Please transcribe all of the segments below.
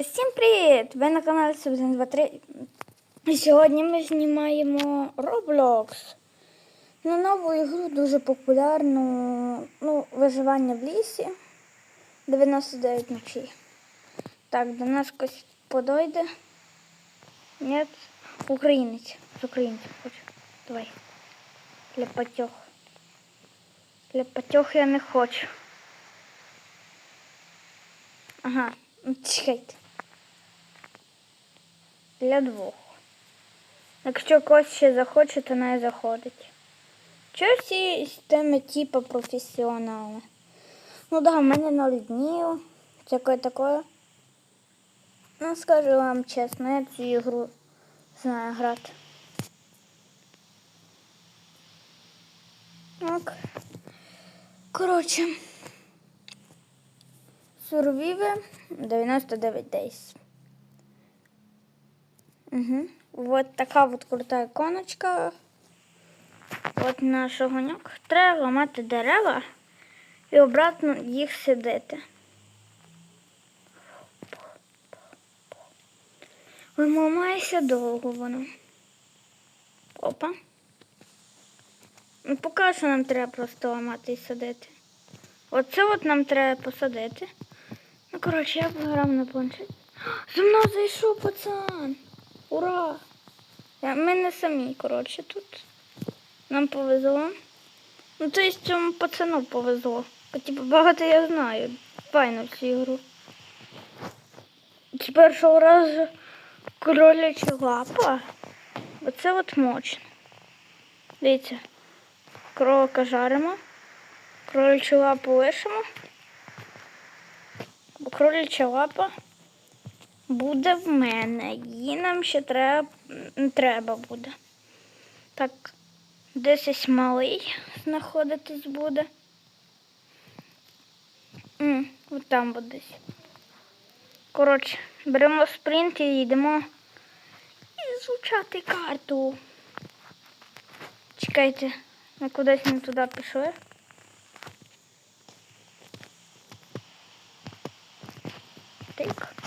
Всім привіт! Ви на каналі Субзен 23. І сьогодні ми знімаємо Roblox. Ну, нову ігру дуже популярну. Ну, виживання в лісі. 99 ночей. Так, до нас хтось подойде. Ні, українець. З українців хочу. Давай. Для патьох. Я не хочу. Ага, чекайте. Для двох. Якщо когось ще захоче, то не заходить. Чого всі з теми типу професіонали? Ну да, в мене ноль днів. Всякое такое. Ну, скажу вам чесно, я цю ігру знаю грати. Так. Коротше. Сурвіве 99 Days. Угу. Вот така от крута іконочка. От наш огоньок. Треба ламати дерева і обратно їх сидити. Вимамається довго воно. Опа. Ну, поки що нам треба просто ламати і садити. Оце от нам треба посадити. Ну, коротше, я пограв на планшеті. За мною зайшов пацан. Ура! Ми не самі, коротше, тут. Нам повезло. Ну, то есть цьому пацану повезло. Типу, багато я знаю. Файно цю ігру. З першого разу кроляча лапа. Оце от мощно. Дивіться. Кролика жаримо. Кролячу лапу лишимо. Кроляча лапа буде в мене. Її нам ще треба, треба буде. Так, десь малий знаходитись буде. М, там от десь. Коротше, беремо спринт і йдемо ізучати карту. Чекайте, ми кудись не туди пішли. Так.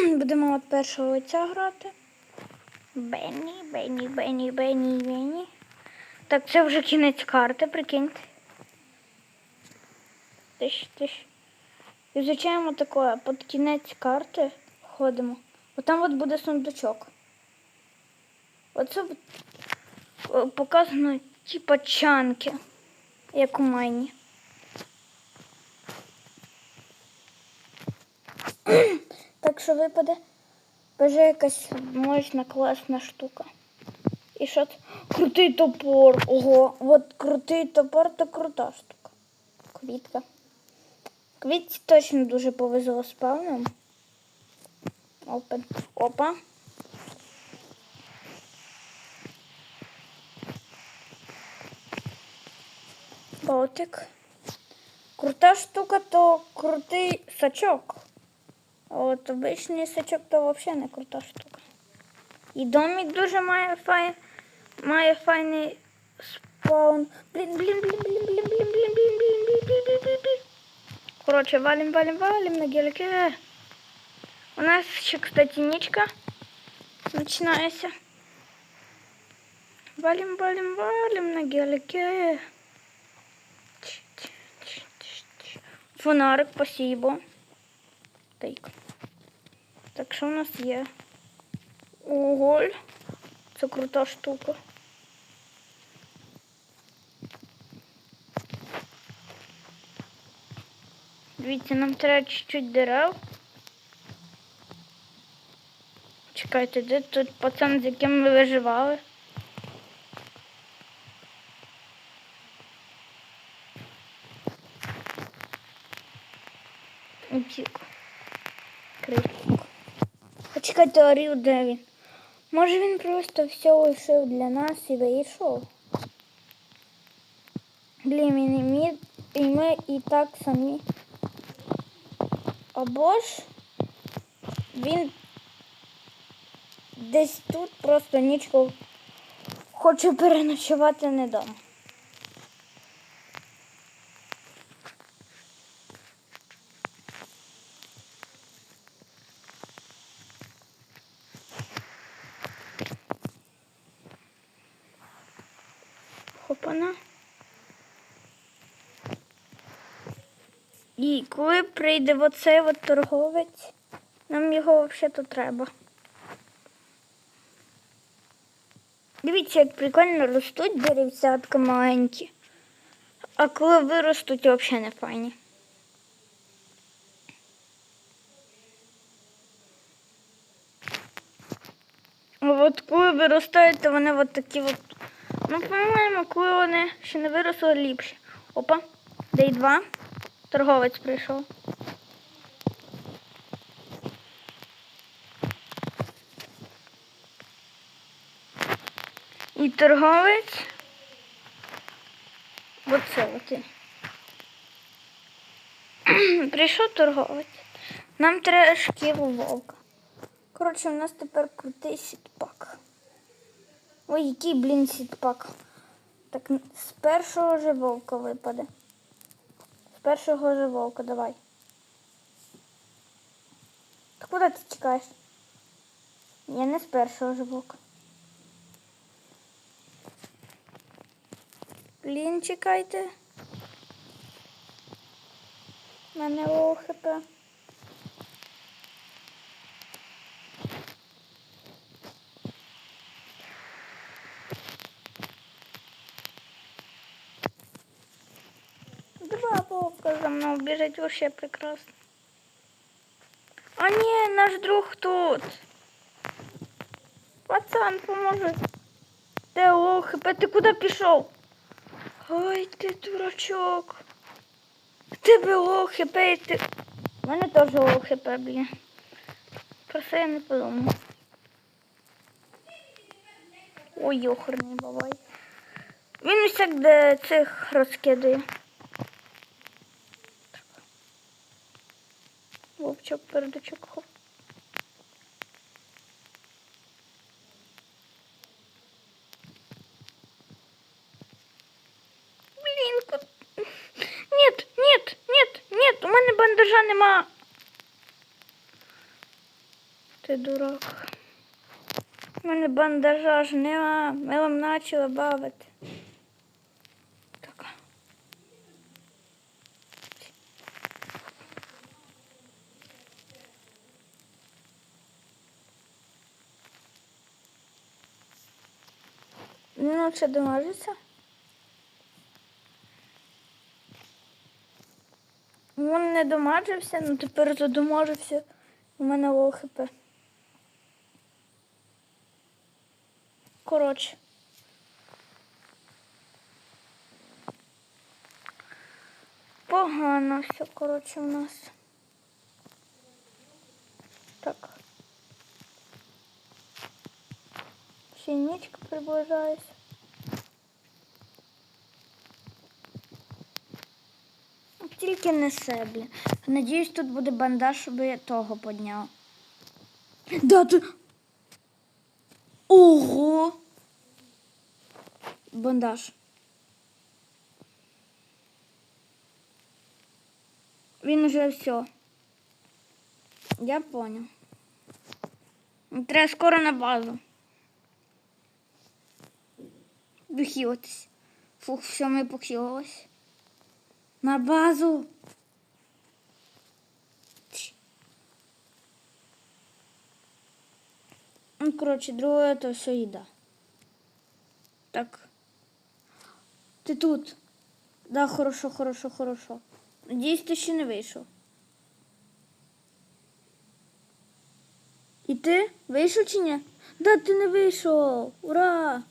Будемо от першого лиця грати. Бенні, Бенні, Бенні, Бенні, Бенні. Так, це вже кінець карти, прикиньте. Тиш, тиш. Ізучаємо таке, під кінець карти ходимо. Отам от буде сундучок. Оце показано типа чанки, як у майні. Так що випаде вже якась мощна класна штука. І що це? Крутий топор. Ого, от крутий топор то крута штука. Квітка. Квітці точно дуже повезло з певним. Опен. Опа. Болтик. Крута штука то крутий сачок. А От обичний сачок то взагалі не крута штука. І домик дуже має фай... має файний спаун. Блін, блін, блін, блін, блін, блін, блін, блін, блін, блін, блін, блін, блін, блін. Коротше, валим, валим, валим на гелике. У нас ще, кстати, нічка починається. Валим, валим, валим на гелике. Фонарик, спасибо. Так. Так, що у нас є? Уголь. Це крута штука. Дивіться, нам треба чуть-чуть дерев. Чекайте, де тут пацан, з яким ми виживали? Утік. Крик. Почекайте, Оріл, де він? Може він просто все лишив для нас і вийшов? Блін, і ми, і ми і так самі. Або ж він десь тут просто нічку хоче переночувати не дома. І коли прийде оцей от торговець, нам його взагалі треба. Дивіться, як прикольно ростуть деревцятка маленькі. А коли виростуть, взагалі не файні. От коли виростають, то вони от такі от. Ну, по-моєму, коли вони ще не виросли ліпше. Опа, дей два. Торговець прийшов. І торговець. Оце от. Прийшов торговець. Нам треба шкіру вовка. Коротше, у нас тепер крутий сітпак. Ой, який, блін, сітпак. Так з першого же вовка випаде. Першого же вовка, давай. Та куди ти чекаєш? Я не з першого же вовка. Блін, чекайте. У мене ОХП. Вовка за мною біжать вообще прекрасно. А ні, наш друг тут. Пацан, поможи. Де ОХП? Ти куди пішов? Ой, ти дурачок. В тебе ОХП, і ти. У мене теж ОХП, блін. Про це я не подумав. Ой, йохарний бабай. Він усяк де цих розкидує. Вовчок, передочок, хоп. Блін, ку... Нет, нет, нет, нет, у мене бандажа нема. Ти дурак. У мене бандажа ж нема. Ми вам почали бавити. Ну, це домажиться. Він не домажився, ну тепер задомажився. У мене ОХП. Коротше. Погано все, коротше, у нас. Так. Ще й нічка приближається. Тільки не себля. Надіюсь, тут буде бандаж, щоб я того підняв. Да, ти... Ого! Бандаж. Він уже все. Я понял. Треба скоро на базу. Вихилитись. Фух, все, ми похилились. На базу. Ну, коротше, друге то все їда. Так. Ти тут. Да, хорошо, хорошо, хорошо. Надіюсь, ти ще не вийшов. І ти вийшов чи ні? Да, ти не вийшов. Ура!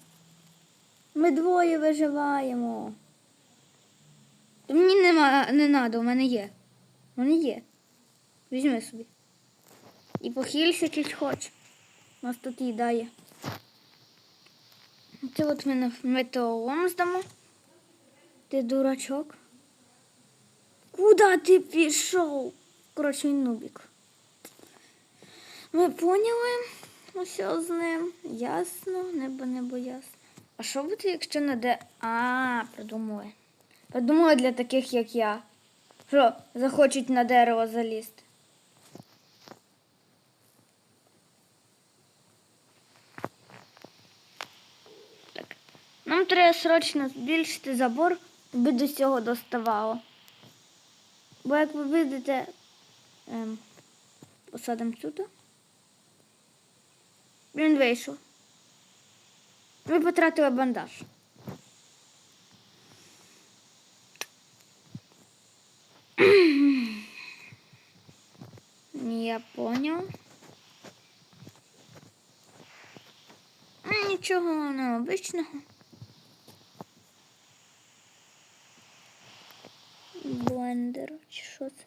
Ми двоє виживаємо. Мені нема, не треба, у мене є. У мене є. Візьми собі. І похилься, чи хоч. У нас тут їда є. Це от ми метеолом здамо. Ти дурачок. Куда ти пішов? Коротше, він нубік. Ми поняли усе з ним. Ясно, небо небо ясно. А що буде, якщо не де. А, придумали. Придумали для таких, як я. Що, захочуть на дерево залізти. Так. Нам треба срочно збільшити забор, аби до цього доставало. Бо як ви видите, ем, посадимо сюди. Він вийшов. Ви потратили бандаж. Я понял. Нічого необичного. Блендер, чи що це?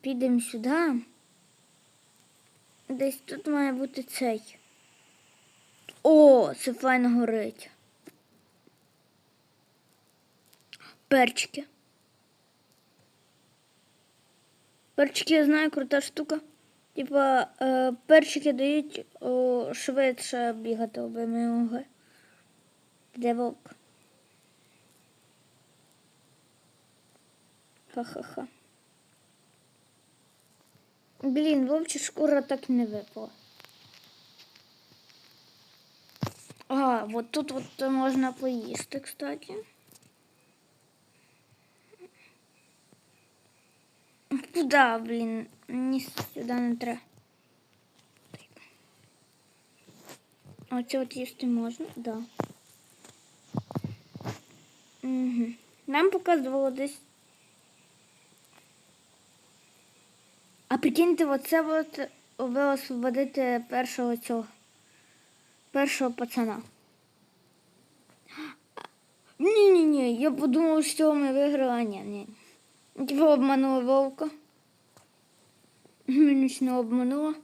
Підемо сюди. Десь тут має бути цей. О, це файно горить. Перчики. Перчики, я знаю, крута штука. Типа, е, перчики дають о, швидше бігати обоими ноги. Де вовк? Ха-ха-ха. Блін, вовча шкура так не випала. А, вот тут вот можна поїсти, кстати. Куда, блін? Мені сюди не треба. А Оце от їсти можна? Да. Угу. Нам показувало десь. Прикиньте, оце от ви освободите першого цього. Першого пацана. Ні-ні-ні, я подумав, що ми виграли, ні, ні. Типу обманула вовка. Мінус не обманула.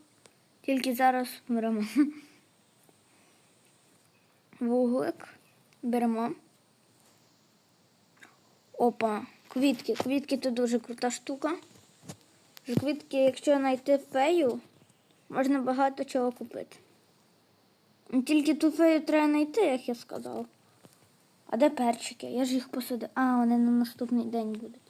Тільки зараз беремо. Вуглик. Беремо. Опа, квітки. Квітки це дуже крута штука. З квітки, якщо знайти фею, можна багато чого купити. Ну, Тільки ту фею треба знайти, як я сказав. А де перчики? Я ж їх посадив. А, вони на наступний день будуть.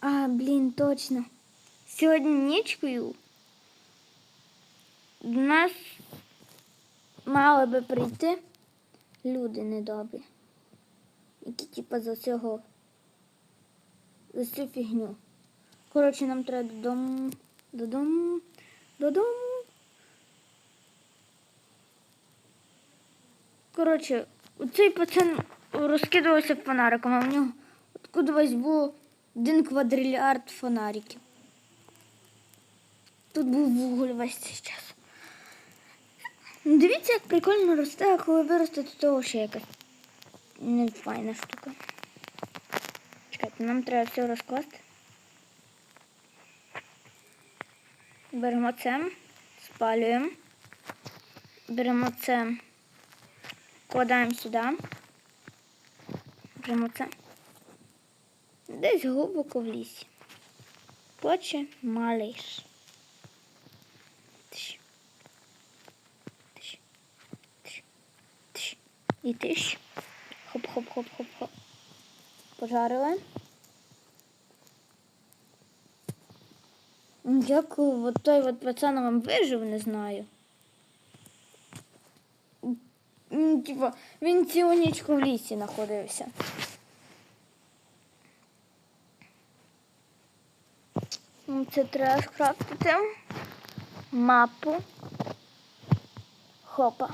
А, блін, точно. Сьогодні нічкою до нас мали би прийти люди недобрі, які типа за цього за цю фігню. Коротше, нам треба додому, додому, додому. Коротше, цей пацан розкидувався фонариком, а в нього откудись було один квадрильярд фонариків. Тут був вуголь весь цей час. Ну, Дивіться, як прикольно росте, а коли виросте, то того ще якась не файна штука. Чекайте, нам треба все розкласти. Беремо це, спалюємо. Беремо це, кладаємо сюди. Беремо це. Десь глибоко в лісі. Плаче малиш. Тиш. Тиш. Тиш. Тиш. І тиш. Хоп-хоп-хоп-хоп-хоп. Пожарили. Як от той от пацан вам вижив, не знаю. Типа, він цілу нічку в лісі знаходився. Це треба скрафтити мапу. Хопа.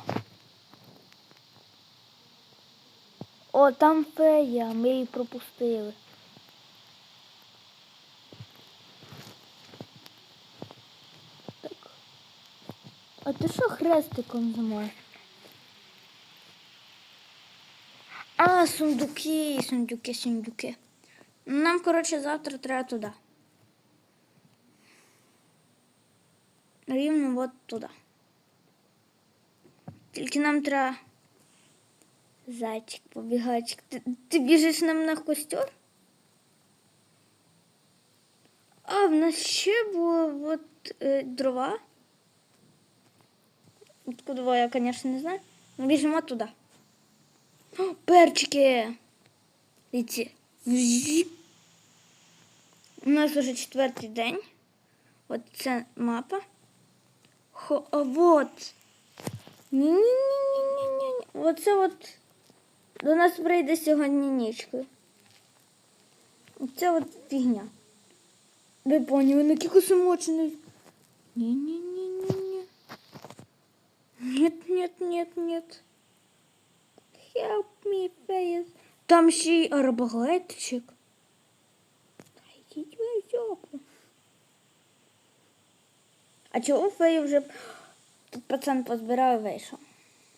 О, там фея, ми її пропустили. Так. А ти що хрестиком замовив? А, сундуки, сундуки, сундуки. Нам, коротше, завтра треба туди. Рівно от туди. Тільки нам треба. Зайчик, побігайчик. Ти, ти біжиш нам на костер? А, в нас ще було от е, дрова. Откуда я, звісно, не знаю. Ми біжимо туди. О, перчики. Дивіться. У нас уже четвертий день. От це мапа. Хо, а вот. Ні-ні-ні-ні-ні-ні. Оце от до нас прийде сьогодні нічкою. Це от фігня. Ви поняли, на який самочний. Ні-ні-ні-ні-ні. Нет, нет, нет, нет. Help me, face. Там ще й арбалетчик. Йдіть ви жопу. А чого феї вже тут пацан позбирав і вийшов?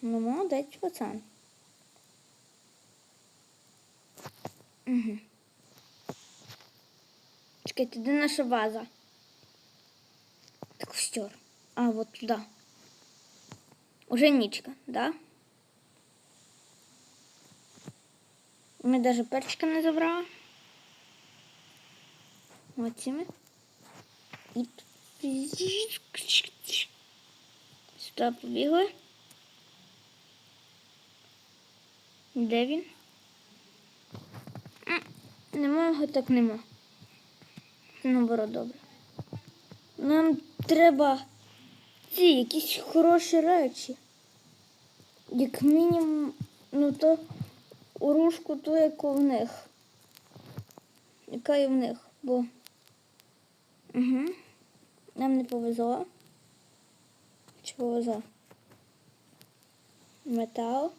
Ну, молодець пацан. Угу. Чекайте, де наша база? Так стер. А, вот туда. Уже нічка, да? Ми даже перчика не забрали. Вот цими. І сюди побігли. Де він? Нема його так нема. Наоборот, добре. Нам треба ці якісь хороші речі. Як мінімум, ну то урушку ту, яку в них. Яка і в них, бо. Угу. Нам не повезло. Чи повезло? Метал.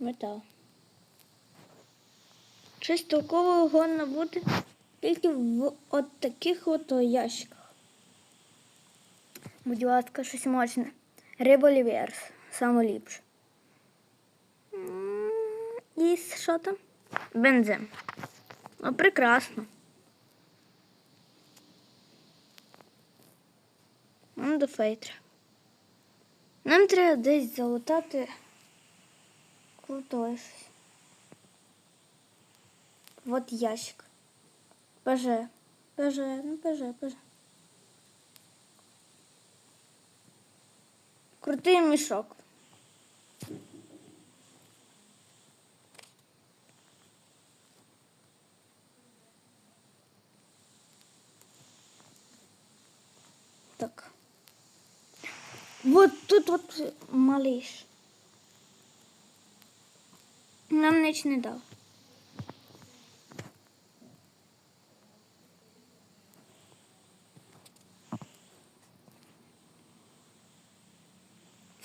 Метал. Щось толкового гonna бути тільки в от таких от ящиках. Будь ласка, щось Ліверс. Саме ліпше. І що там? Бензин. Ну, прекрасно. Ну, до фейтра. Нам треба десь залутати крутое щось. Вот ящик. ПЖ. ПЖ, ну ПЖ, ПЖ. Крутий мішок. Так. Вот тут вот малыш. Нам ніч не дав.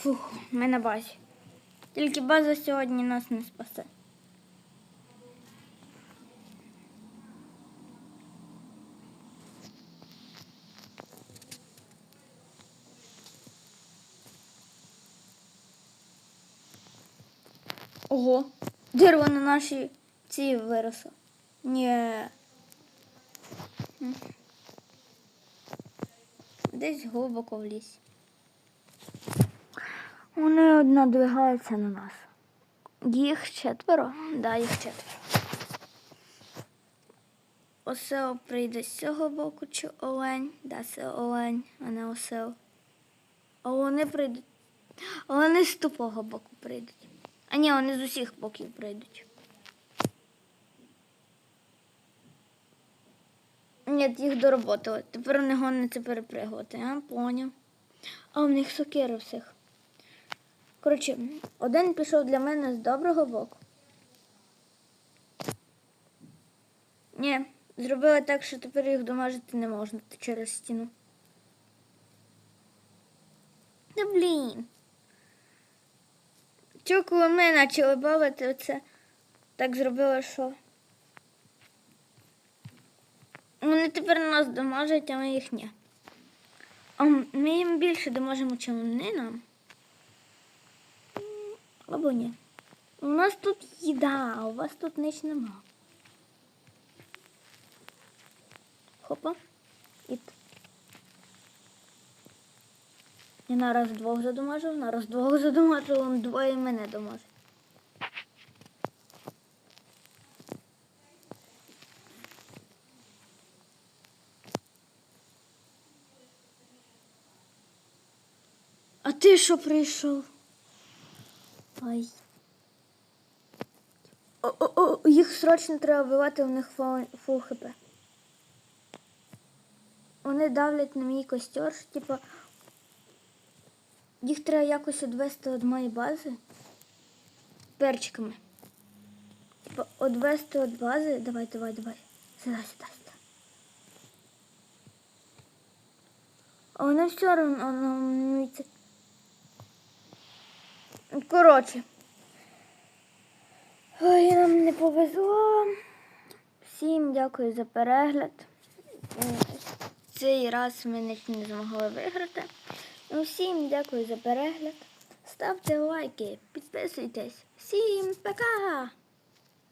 Фух, ми на базі. Тільки база сьогодні нас не спасе. Ого, дерево на нашій цій виросло. Ні. Десь глибоко в лісі. Вони надвигаються на нас. Їх четверо? Да, їх четверо. Осел прийде з цього боку чи олень. Да, це олень, а не осел. А вони прийдуть. А вони з тупого боку прийдуть. А ні, вони з усіх боків прийдуть. Ні, їх дороботали. Тепер вони гоняться перепригувати. А, поняв. А у них сокири всіх. Коротше, один пішов для мене з доброго боку. Ні, зробили так, що тепер їх домажити не можна через стіну. Та блін. Чого коли ми почали бавити, оце так зробили, що. Вони тепер нас домажать, а ми їх ні. А ми їм більше доможемо, чим вони нам. Або ні. У нас тут їда, а у вас тут ніч нема. Хопа. І Я на раз двох задомажив, на раз двох задомажив, он двоє мене домажить. А ти що прийшов? Ай. О, о, о, їх срочно треба вбивати, у них фул, хп. вони давлять на мій костер, що, типу, їх треба якось відвести від моєї бази перчиками. Типу, відвести від бази. Давай, давай, давай. Сюди, сюди, сюди. А вони все одно це. Коротше. Ой, нам не повезло. Всім дякую за перегляд. Цей раз ми нічого не змогли виграти. Ну, всім дякую за перегляд. Ставте лайки, підписуйтесь. Всім пока!